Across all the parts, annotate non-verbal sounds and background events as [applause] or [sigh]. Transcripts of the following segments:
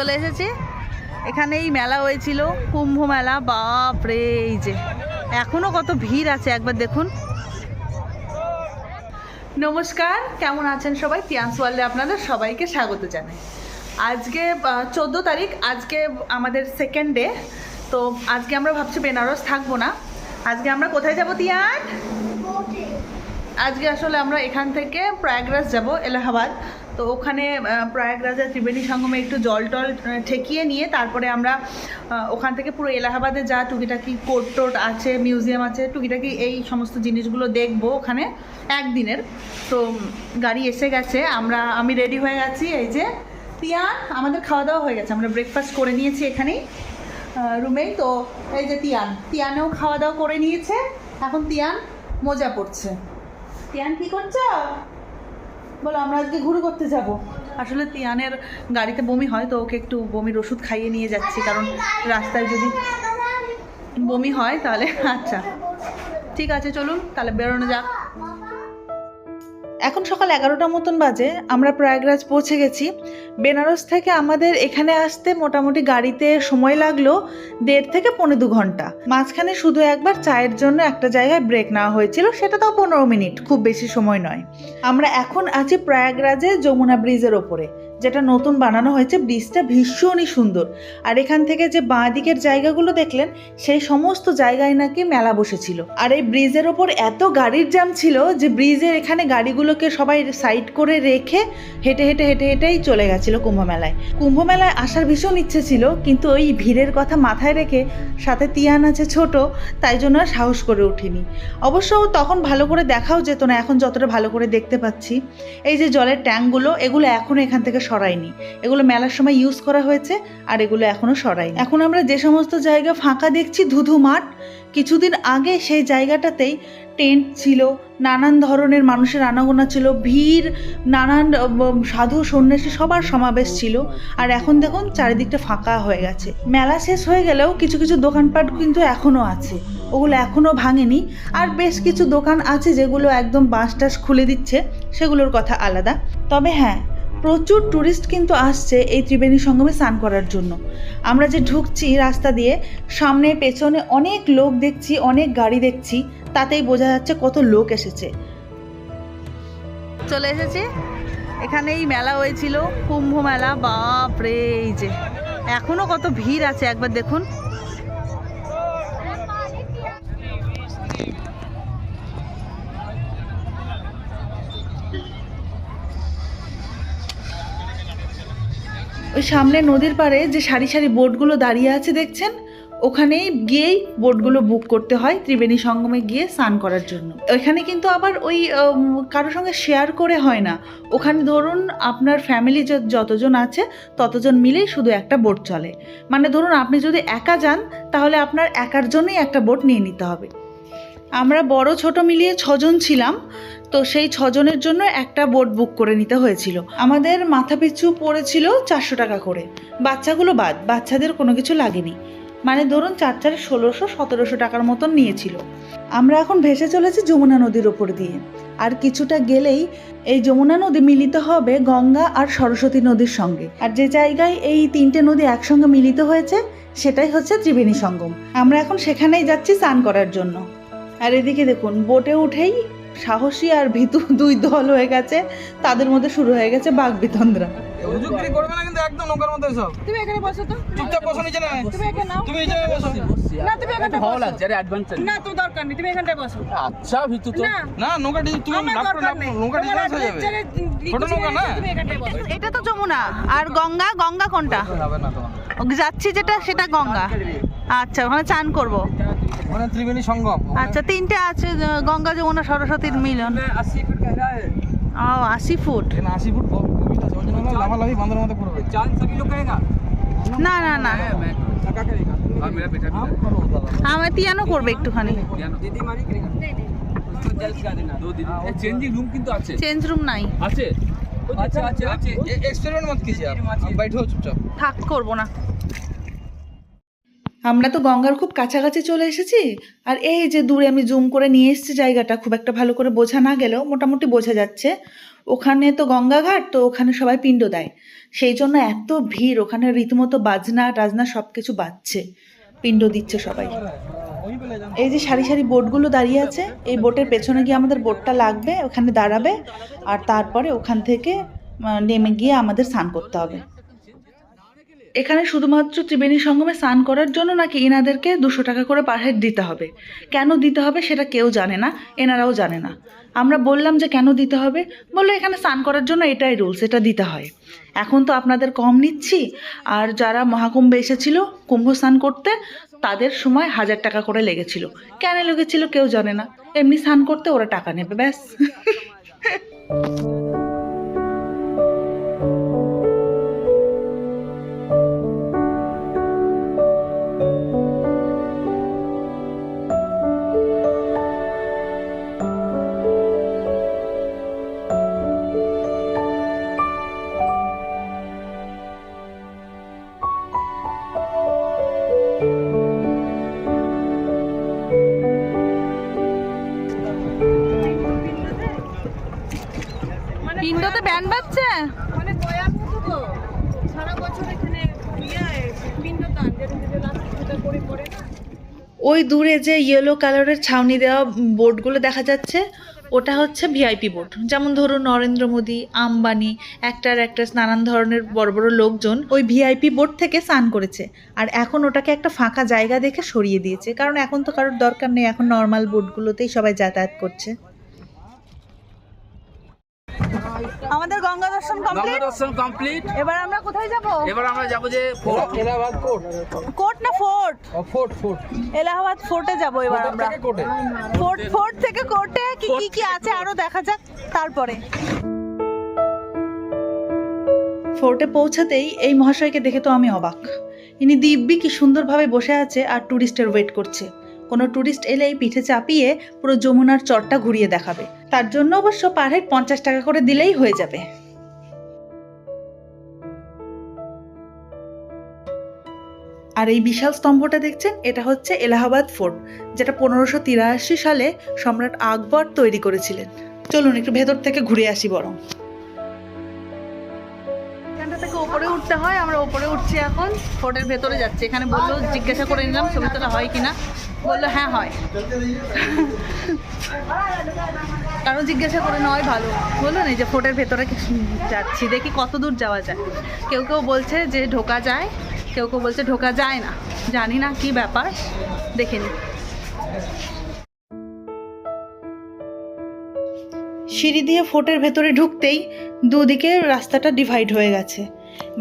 চলে এসেছি। এখানে এই মেলা হয়েছিল কুম্ভ মেলা বাপ রে এই যে। এখনও কত ভিড় আছে একবার দেখুন। নমস্কার কেমন আছেন সবাই? তিয়ান্স ওয়ার্ল্ডে আপনাদের সবাইকে স্বাগত জানাই। আজকে চোদ্দ তারিখ আজকে আমাদের সেকেন্ড ডে তো আজকে আমরা ভাবছি বেনারস থাকব না। আজকে আমরা কোথায় যাব তিয়ান আজকে আসলে আমরা এখান থেকে প্রয়াগরাজ যাব এলাহাবাদ। তো ওখানে আহ, প্রয়াগরাজের ত্রিবেণী সঙ্গমে একটু জল টল ঠেকিয়ে নিয়ে তারপরে আমরা ওখান থেকে পুরো এলাহাবাদে যা টুকিটাকি কোর্ট টোট আছে মিউজিয়াম আছে টুকিটাকি এই সমস্ত জিনিসগুলো দেখব ওখানে একদিনের। তো গাড়ি এসে গেছে আমরা আমি রেডি হয়ে গেছি এই যে তিয়ান আমাদের খাওয়া দাওয়া হয়ে গেছে আমরা ব্রেকফাস্ট করে নিয়েছি এখানেই রুমেই তো এই যে তিয়ান তিয়ানেও খাওয়া দাওয়া করে নিয়েছে এখন তিয়ান মজা পড়ছে তিয়ান কি করছ? বলো, আমরা আজকে ঘুরে করতে যাব। আসলে তিয়ানের গাড়িতে বমি হয়, তো ওকে একটু বমির ওষুধ খাইয়ে নিয়ে যাচ্ছি, কারণ রাস্তায় যদি বমি হয় তাহলে আচ্ছা। ঠিক আছে, চলুন, তাহলে বেরোনো যাক। এখন সকাল এগারোটা মতন বাজে, আমরা প্রয়াগরাজ পৌঁছে গেছি। বেনারস থেকে আমাদের এখানে আসতে মোটামুটি গাড়িতে সময় লাগল দেড় থেকে পনেরো দু ঘণ্টা। মাঝখানে শুধু একবার চায়ের জন্য একটা জায়গায় ব্রেক নেওয়া হয়েছিল, সেটা তাও পনেরো মিনিট, খুব বেশি সময় নয়। আমরা এখন আছি প্রয়াগরাজে যমুনা ব্রিজের ওপরে। যেটা নতুন বানানো হয়েছে ব্রিজটা ভীষণই সুন্দর। আর এখান থেকে যে বাঁ দিকের জায়গাগুলো দেখলেন, সেই সমস্ত জায়গায় নাকি মেলা বসেছিল। আর এই ব্রিজের ওপর এত গাড়ির জ্যাম ছিল যে ব্রিজের এখানে গাড়িগুলোকে সবাই সাইড করে রেখে হেঁটে হেঁটে হেঁটে হেঁটেই চলে গেছিল কুম্ভ মেলায় কুম্ভ মেলায় আসার ভীষণ ইচ্ছে ছিল, কিন্তু ওই ভিড়ের কথা মাথায় রেখে সাথে তিয়ান আছে ছোট, তাই জন্য আর সাহস করে উঠিনি। অবশ্য তখন ভালো করে দেখাও যেত না, এখন যতটা ভালো করে দেখতে পাচ্ছি। এই যে জলের ট্যাঙ্কগুলো, এগুলো এখন এখান থেকে সরায়নি। এগুলো মেলার সময় ইউজ করা হয়েছে আর এগুলো এখনও সরায়নি। এখন আমরা যে সমস্ত জায়গা ফাঁকা দেখছি, ধুধু মাঠ, কিছুদিন আগে সেই জায়গাটাতেই টেন্ট ছিল, নানান ধরনের মানুষের আনাগোনা ছিল, ভিড়, নানান সাধু সন্ন্যাসী সবার সমাবেশ ছিল, আর এখন দেখুন চারিদিকটা ফাঁকা হয়ে গেছে। মেলা শেষ হয়ে গেলেও কিছু কিছু দোকানপাট কিন্তু এখনও আছে। ওগুলো এখনও ভাঙেনি, আর বেশ কিছু দোকান আছে যেগুলো একদম বাঁশ টাস খুলে দিচ্ছে, সেগুলোর কথা আলাদা। তবে হ্যাঁ প্রচুর ট্যুরিস্ট কিন্তু আসছে এই ত্রিবেণী সঙ্গমে স্নান করার জন্য। আমরা যে ঢুকছি রাস্তা দিয়ে, সামনে, পেছনে অনেক লোক দেখছি, অনেক গাড়ি দেখছি, তাতেই বোঝা যাচ্ছে কত লোক এসেছে। চলে এসেছি। এখানে এই মেলা হয়েছিল, কুম্ভ মেলা বাপ রে এই যে। এখনও কত ভিড় আছে, একবার দেখুন। সামনে নদীর পাড়ে যে সারি সারি বোটগুলো দাঁড়িয়ে আছে দেখছেন, ওখানেই গিয়েই বোটগুলো বুক করতে হয় ত্রিবেণী সঙ্গমে গিয়ে স্নান করার জন্য। ওইখানে কিন্তু আবার ওই কারোর সঙ্গে শেয়ার করে হয় না। ওখানে ধরুন আপনার ফ্যামিলি যতজন আছে, ততজন মিলেই শুধু একটা বোট চলে। মানে ধরুন আপনি যদি একা যান, তাহলে আপনার একার জন্যই একটা বোট নিয়ে নিতে হবে। আমরা বড় ছোট মিলিয়ে ছজন ছিলাম তো সেই ছজনের জন্য একটা বোট বুক করে নিতে হয়েছিল। আমাদের মাথা পিছু পড়েছিল চারশো টাকা করে। বাচ্চাগুলো বাদ, বাচ্চাদের কোনো কিছু লাগেনি। মানে ধরুন চার চারে ষোলোশো, সতেরোশো টাকার মতন নিয়েছিল। আমরা এখন ভেসে চলেছি যমুনা নদীর ওপর দিয়ে। আর কিছুটা গেলেই এই যমুনা নদী মিলিত হবে গঙ্গা আর সরস্বতী নদীর সঙ্গে। আর যে জায়গায় এই তিনটে নদী একসঙ্গে মিলিত হয়েছে, সেটাই হচ্ছে ত্রিবেণী সঙ্গম। আমরা এখন সেখানেই যাচ্ছি স্নান করার জন্য। আর এদিকে দেখুন বোটে উঠেই সাহসী আর ভীতু [laughs] দুই দল হয়ে গেছে তাদের মধ্যে শুরু হয়ে গেছে বাঘ বিতন্দ্রা। হুজুরগিরি করবে না কিন্তু একদম নৌকার মতো সব? তুমি এখানে বসো তো। চুপচাপ বসো নিচে না তুমি এখানে নাও। তুমি এই বসো। না তুমি এখানটা ভালো লাগছে আরে অ্যাডভেঞ্চার না তো দরকার নেই তুমি এখানটায় বসো। আচ্ছা ভিতু তো। না। নৌকা তুমি ডিজাইন হয়ে যাবে। ছোট না? এটা তো যমুনা। আর গঙ্গা গঙ্গা কোনটা? হবে না তোমার। ও, যাচ্ছি যেটা সেটা গঙ্গা। আচ্ছা ওখানে চান করব। মানে ত্রিবেণী সঙ্গম। আচ্ছা তিনটে আছে গঙ্গা যমুনা সরস্বতীর মিলন। ও আশি ফুট? ফুট মধ্যে পড়বে সবই লোক না না না। আমার তিয়ানো করবে একটুখানি। চেঞ্জিং রুম কিন্তু আছে। চেঞ্জ রুম নাই। আছে? আচ্ছা আচ্ছা আছে এক্সপেরিমেন্ট মত আপ বাইঠো চুপচাপ। থাক করব না। আমরা তো গঙ্গার খুব কাছাকাছি চলে এসেছি। আর এই যে দূরে আমি জুম করে নিয়ে এসেছি জায়গাটা, খুব একটা ভালো করে বোঝা না গেলেও মোটামুটি বোঝা যাচ্ছে। ওখানে তো গঙ্গাঘাট, তো ওখানে সবাই পিণ্ড দেয়। সেই জন্য এত ভিড়, ওখানে রীতিমতো বাজনা, টাজনা সব কিছু বাজছে। পিণ্ড দিচ্ছে সবাই। এই যে সারি সারি বোটগুলো দাঁড়িয়ে আছে, এই বোটের পেছনে গিয়ে আমাদের বোটটা লাগবে, ওখানে দাঁড়াবে। আর তারপরে ওখান থেকে নেমে গিয়ে আমাদের স্নান করতে হবে। এখানে শুধুমাত্র ত্রিবেণী সঙ্গমে স্নান করার জন্য নাকি এনাদেরকে দুশো টাকা করে পার হেড দিতে হবে? কেন দিতে হবে সেটা কেউ জানে না, এনারাও জানে না। আমরা বললাম যে কেন দিতে হবে? বলল এখানে স্নান করার জন্য এটাই রুলস, এটা দিতে হয়। এখন তো আপনাদের কম নিচ্ছি, আর যারা মহাকুম্ভে এসেছিল কুম্ভ স্নান করতে, তাদের সময় হাজার টাকা করে লেগেছিল। কেন লেগেছিল কেউ জানে না। এমনি স্নান করতে ওরা টাকা নেবে, ব্যাস। পিণ্ডতে ব্যান্ড বাজছে? মানে তো। সারা বছর এখানে ইয়ে যেটা করে পড়ে না। ওই দূরে যে ইয়েলো কালারের ছাউনি দেওয়া বোর্ডগুলো দেখা যাচ্ছে ওটা হচ্ছে ভিআইপি বোর্ড যেমন ধরুন নরেন্দ্র মোদী আম্বানি অ্যাক্টার অ্যাক্ট্রেস নানান ধরনের বড় বড় লোকজন ওই ভিআইপি বোর্ড থেকে স্নান করেছে। আর এখন ওটাকে একটা ফাঁকা জায়গা দেখে সরিয়ে দিয়েছে। কারণ এখন তো কারোর দরকার নেই এখন নর্মাল বোর্ডগুলোতেই সবাই যাতায়াত করছে। আমাদের গঙ্গা দর্শন গঙ্গা দর্শন কমপ্লিট এবার আমরা কোথায় যাব? এবার আমরা যাব যে ফোর্ট। এলাহাবাদ কোর্ট কোর্ট না ফোর্ট? Fort fort. এলাহাবাদ ফোর্টে যাব এবার আমরা। থেকে কোর্টে। ফোর্ট ফোর্ট থেকে কোর্টে? কি কি কি আছে? আরও দেখা যাক তারপরে। ফোর্টে পৌঁছাতেই এই মহাশয়কে দেখে তো আমি অবাক। ইনি দিব্যি কি সুন্দরভাবে বসে আছে আর ট্যুরিস্টের ওয়েট করছে। কোনো ট্যুরিস্ট এলে এই পিঠে চাপিয়ে পুরো যমুনার চরটা ঘুরিয়ে দেখাবে। তার জন্য অবশ্য পার হেড পঞ্চাশ টাকা করে দিলেই হয়ে যাবে। আর এই বিশাল স্তম্ভটা দেখছেন? এটা হচ্ছে এলাহাবাদ ফোর্ট, যেটা পনেরোশো তিরাশি সালে সম্রাট আকবর তৈরি করেছিলেন। চলুন একটু ভেতর থেকে ঘুরে আসি বরং। উঠতে হয়, আমরা ওপরে উঠছি এখন, ফোর্টের ভেতরে যাচ্ছি। এখানে বলল, জিজ্ঞাসা করে নিলাম, ছবি তোলা হয় কিনা। বলল হ্যাঁ হয়। কারণ জিজ্ঞাসা করে নয় ভালো। বলল না যে ফোর্টের ভেতরে যাচ্ছি, দেখি কত দূর যাওয়া যায়। কেউ কেউ বলছে যে ঢোকা যায়, কেউ কেউ বলছে ঢোকা যায় না। জানি না কি ব্যাপার, দেখে নি। সিঁড়ি দিয়ে ফোর্টের ভেতরে ঢুকতেই দুদিকে রাস্তাটা ডিভাইড হয়ে গেছে।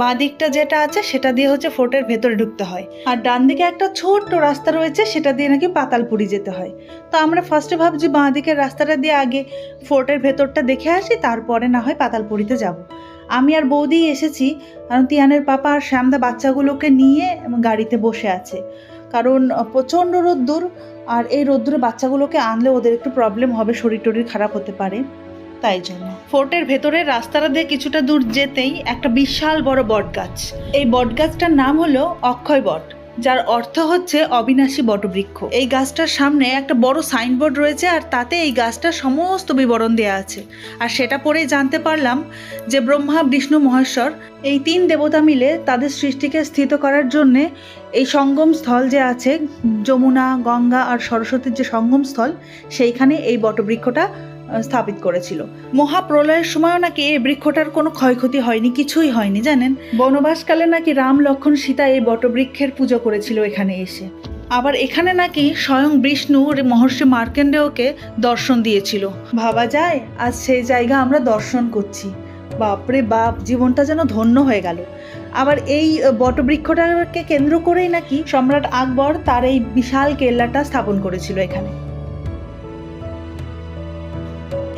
বাঁ দিকটা যেটা আছে সেটা দিয়ে হচ্ছে ফোর্টের ভেতরে ঢুকতে হয়। আর ডান দিকে একটা ছোট্ট রাস্তা রয়েছে, সেটা দিয়ে নাকি পাতালপুরি যেতে হয়। তো আমরা ফার্স্টে ভাবছি বাঁ দিকের রাস্তাটা দিয়ে আগে ফোর্টের ভেতরটা দেখে আসি, তারপরে না হয় পাতালপুরিতে যাব। আমি আর বৌদি এসেছি, কারণ তিয়ানের পাপা আর শ্যামদা বাচ্চাগুলোকে নিয়ে গাড়িতে বসে আছে। কারণ প্রচণ্ড রোদ্দুর, আর এই রোদ্দুরে বাচ্চাগুলোকে আনলে ওদের একটু প্রবলেম হবে শরীর টরীর খারাপ হতে পারে। তাই জন্য। ফোর্টের ভেতরে রাস্তাটা দিয়ে কিছুটা দূর যেতেই একটা বিশাল বড় বট গাছ এই বট গাছটার নাম হলো অক্ষয় বট, যার অর্থ হচ্ছে অবিনাশী বটবৃক্ষ। এই গাছটার সামনে একটা বড় সাইনবোর্ড রয়েছে আর তাতে এই গাছটার সমস্ত বিবরণ দেওয়া আছে। আর সেটা পড়েই জানতে পারলাম যে ব্রহ্মা, বিষ্ণু, মহেশ্বর এই তিন দেবতা মিলে তাদের সৃষ্টিকে স্থিত করার জন্যে এই সঙ্গম স্থল যে আছে, যমুনা, গঙ্গা আর সরস্বতীর যে সঙ্গম স্থল, সেইখানে এই বটবৃক্ষটা স্থাপিত করেছিল। মহাপ্রলয়ের সময়ও নাকি এই বৃক্ষটার কোনো ক্ষয়ক্ষতি হয়নি, কিছুই হয়নি, জানেন? বনবাসকালে নাকি রাম, লক্ষণ, সীতা এই বটবৃক্ষের পুজো করেছিল এখানে এসে। আবার এখানে নাকি স্বয়ং বিষ্ণু, মহর্ষি মার্কেন্ডেয়কে দর্শন দিয়েছিল। ভাবা যায়, আজ সেই জায়গা আমরা দর্শন করছি। বাপরে বাপ, জীবনটা যেন ধন্য হয়ে গেল। আবার এই বটবৃক্ষটাকে কেন্দ্র করেই নাকি সম্রাট আকবর তার এই বিশাল কেল্লাটা স্থাপন করেছিল এখানে।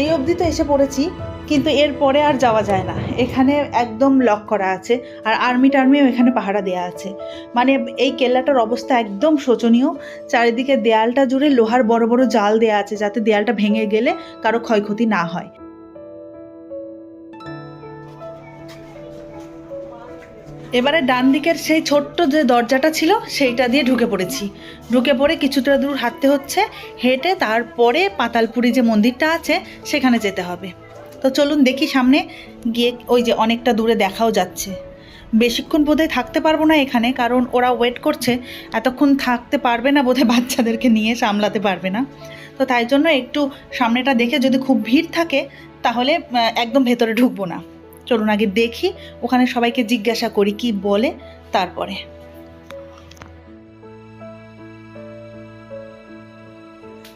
এই অবধি তো এসে পড়েছি, কিন্তু এরপরে আর যাওয়া যায় না। এখানে একদম লক করা আছে, আর আর্মি টার্মিও এখানে পাহারা দেওয়া আছে। মানে এই কেল্লাটার অবস্থা একদম শোচনীয়। চারিদিকে দেয়ালটা জুড়ে লোহার বড় বড় জাল দেওয়া আছে, যাতে দেয়ালটা ভেঙে গেলে কারও ক্ষয়ক্ষতি না হয়। এবারে ডান দিকের সেই ছোট্ট যে দরজাটা ছিল, সেইটা দিয়ে ঢুকে পড়েছি। ঢুকে পড়ে কিছুটা দূর হাঁটতে হচ্ছে, হেঁটে তারপরে পাতালপুরি যে মন্দিরটা আছে, সেখানে যেতে হবে। তো চলুন দেখি সামনে, গিয়ে ওই যে অনেকটা দূরে দেখাও যাচ্ছে। বেশিক্ষণ বোধহয় থাকতে পারব না এখানে, কারণ ওরা ওয়েট করছে, এতক্ষণ থাকতে পারবে না বোধহয়, বাচ্চাদেরকে নিয়ে সামলাতে পারবে না। তো তাই জন্য একটু সামনেটা দেখে যদি খুব ভিড় থাকে, তাহলে একদম ভেতরে ঢুকবো না। চলুন আগে দেখি ওখানে সবাইকে জিজ্ঞাসা করি কি বলে তারপরে।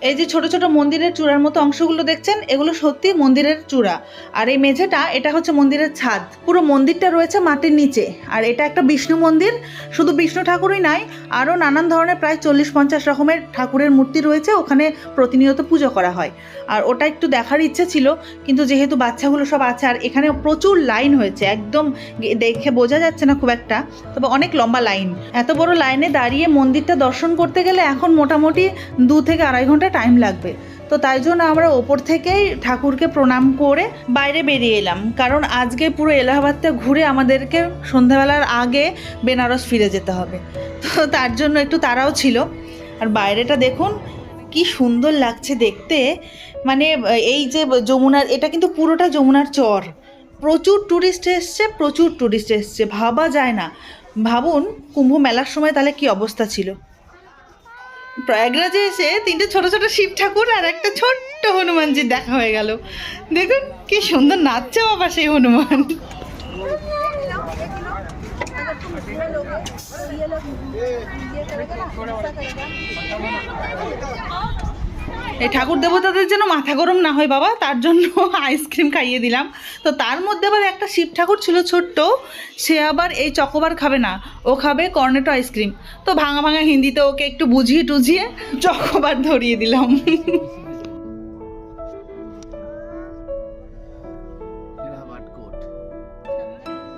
এই যে ছোট ছোট মন্দিরের চূড়ার মতো অংশগুলো দেখছেন, এগুলো সত্যি মন্দিরের চূড়া। আর এই মেঝেটা, এটা হচ্ছে মন্দিরের ছাদ। পুরো মন্দিরটা রয়েছে মাটির নিচে। আর এটা একটা বিষ্ণু মন্দির। শুধু বিষ্ণু ঠাকুরই নাই, আরও নানান ধরনের প্রায় চল্লিশ পঞ্চাশ রকমের ঠাকুরের মূর্তি রয়েছে, ওখানে প্রতিনিয়ত পুজো করা হয়। আর ওটা একটু দেখার ইচ্ছে ছিল, কিন্তু যেহেতু বাচ্চাগুলো সব আছে, আর এখানে প্রচুর লাইন হয়েছে, একদম দেখে বোঝা যাচ্ছে না খুব একটা, তবে অনেক লম্বা লাইন। এত বড় লাইনে দাঁড়িয়ে মন্দিরটা দর্শন করতে গেলে এখন মোটামুটি দু থেকে আড়াই ঘণ্টা টাইম লাগবে। তো তাই জন্য আমরা ওপর থেকেই ঠাকুরকে প্রণাম করে বাইরে বেরিয়ে এলাম। কারণ আজকে পুরো এলাহাবাদটা ঘুরে আমাদেরকে সন্ধ্যাবেলার আগে বেনারস ফিরে যেতে হবে। তো তার জন্য একটু তারাও ছিল। আর বাইরেটা দেখুন, কি সুন্দর লাগছে দেখতে। মানে এই যে যমুনার, এটা কিন্তু পুরোটা যমুনার চর। প্রচুর ট্যুরিস্ট এসছে, প্রচুর ট্যুরিস্ট এসছে, ভাবা যায় না। ভাবুন, কুম্ভ মেলার সময় তাহলে কি অবস্থা ছিল? প্রয়াগরাজে এসে তিনটে ছোট ছোট শিব ঠাকুর আর একটা ছোট্ট হনুমানজির দেখা হয়ে গেল। দেখুন, কি সুন্দর নাচছে বাবা সেই হনুমান। এই ঠাকুর দেবতাদের যেন মাথা গরম না হয় বাবা তার জন্য [laughs] আইসক্রিম খাইয়ে দিলাম। তো তার মধ্যে আবার একটা শিব ঠাকুর ছিল ছোট্ট সে আবার এই চকোবার খাবে না ও খাবে কর্নেটো আইসক্রিম তো ভাঙা ভাঙা হিন্দিতে ওকে একটু বুঝিয়ে টুঝিয়ে চকোবার ধরিয়ে দিলাম।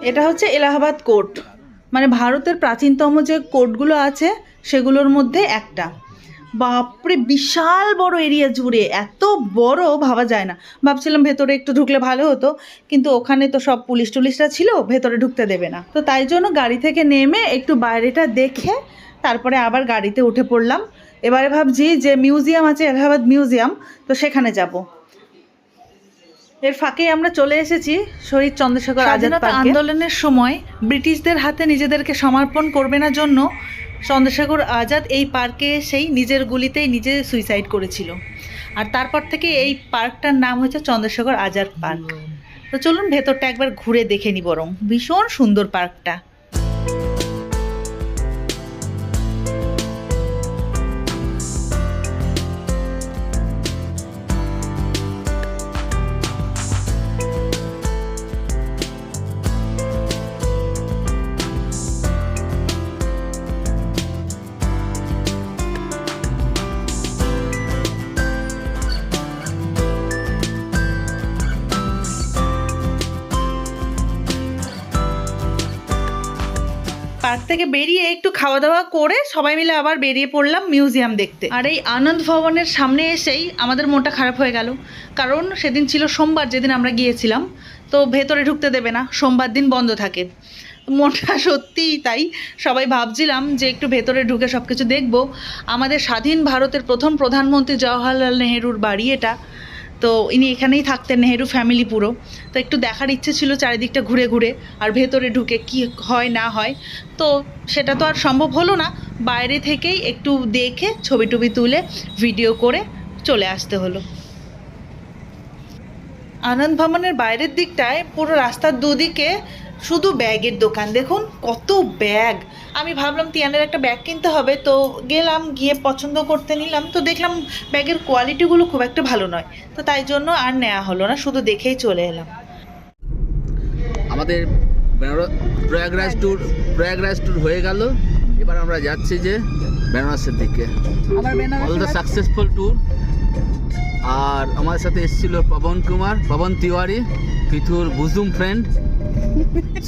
এটা হচ্ছে এলাহাবাদ কোর্ট। মানে ভারতের প্রাচীনতম যে কোর্টগুলো আছে সেগুলোর মধ্যে একটা। বাপরে বিশাল বড় এরিয়া জুড়ে। এত বড় ভাবা যায় না। ভাবছিলাম ভেতরে একটু ঢুকলে ভালো হতো কিন্তু ওখানে তো সব পুলিশ টুলিশরা ছিল ভেতরে ঢুকতে দেবে না। তো তাই জন্য গাড়ি থেকে নেমে একটু বাইরেটা দেখে তারপরে আবার গাড়িতে উঠে পড়লাম। এবারে ভাবছি যে মিউজিয়াম আছে এলাহাবাদ মিউজিয়াম তো সেখানে যাব। এর ফাঁকে আমরা চলে এসেছি শহীদ চন্দ্রশেখর আজাদ আন্দোলনের সময় ব্রিটিশদের হাতে নিজেদেরকে সমর্পণ করবে না জন্য চন্দ্রশেখর আজাদ এই পার্কে সেই নিজের গুলিতেই নিজে সুইসাইড করেছিল। আর তারপর থেকে এই পার্কটার নাম হয়েছে চন্দ্রশেখর আজাদ পার্ক। তো চলুন ভেতরটা একবার ঘুরে দেখে নি বরং। ভীষণ সুন্দর পার্কটা। পার্ক থেকে বেরিয়ে একটু খাওয়া দাওয়া করে সবাই মিলে আবার বেরিয়ে পড়লাম মিউজিয়াম দেখতে। আর এই আনন্দ ভবনের সামনে এসেই আমাদের মনটা খারাপ হয়ে গেল। কারণ সেদিন ছিল সোমবার যেদিন আমরা গিয়েছিলাম। তো ভেতরে ঢুকতে দেবে না, সোমবার দিন বন্ধ থাকে। মনটা সত্যিই তাই সবাই ভাবছিলাম যে একটু ভেতরে ঢুকে সব কিছু দেখব। আমাদের স্বাধীন ভারতের প্রথম প্রধানমন্ত্রী জওয়াহরলাল নেহেরুর বাড়ি এটা। তো ইনি এখানেই থাকতেন, নেহেরু ফ্যামিলি পুরো। তো একটু দেখার ইচ্ছে ছিল চারিদিকটা ঘুরে ঘুরে আর ভেতরে ঢুকে কি হয় না হয়। তো সেটা তো আর সম্ভব হলো না। বাইরে থেকেই একটু দেখে ছবি টবি তুলে ভিডিও করে চলে আসতে হলো। আনন্দ ভবনের বাইরের দিকটায় পুরো রাস্তার দুদিকে শুধু ব্যাগের দোকান দেখুন কত ব্যাগ। আমি ভাবলাম তিয়ানের একটা ব্যাগ কিনতে হবে তো গেলাম গিয়ে পছন্দ করতে নিলাম তো দেখলাম ব্যাগের কোয়ালিটিগুলো খুব একটা ভালো নয় তো তাই জন্য আর নেওয়া হলো না শুধু দেখেই চলে এলাম। আমাদের বেনারস প্রয়াগরাজ ট্যুর প্রয়াগরাজ ট্যুর হয়ে গেল এবার আমরা যাচ্ছি যে বেনারসের দিকে। অল দ্য সাকসেসফুল ট্যুর আর আমাদের সাথে এসেছিল পবন কুমার পবন তিওয়ারি পৃথুর বুজুম ফ্রেন্ড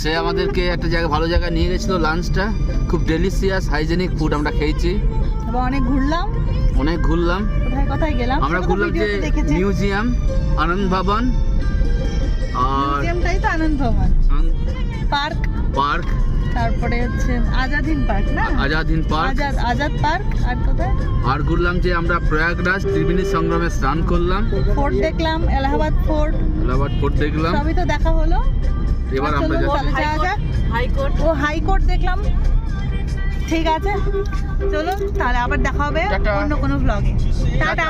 সে আমাদেরকে একটা জায়গা ভালো জায়গায় নিয়ে গেছিল লাঞ্চটা খুব ডেলিশিয়াস হাইজেনিক ফুড আমরা খেয়েছি। অনেক ঘুরলাম। অনেক ঘুরলাম। কোথায় গেলাম? আমরা ঘুরলাম যে মিউজিয়াম আনন্দ ভবন। আর আনন্দ ভবন। পার্ক পার্ক তারপরে আজাদ পার্ক আজাদ আজাদ পার্ক আর ঘুরলাম যে আমরা প্রয়াগরাজ স্নান করলাম। দেখলাম এলাহাবাদ ফোর্ট এলাহাবাদ ফোর্ট দেখলাম। সবই তো দেখা হলো। এবার আচ্ছা, আমরা হাইকোর্ট। ও হাইকোর্ট দেখলাম। ঠিক আছে। চলো তাহলে আবার দেখা হবে অন্য কোনো ব্লগে টাটা।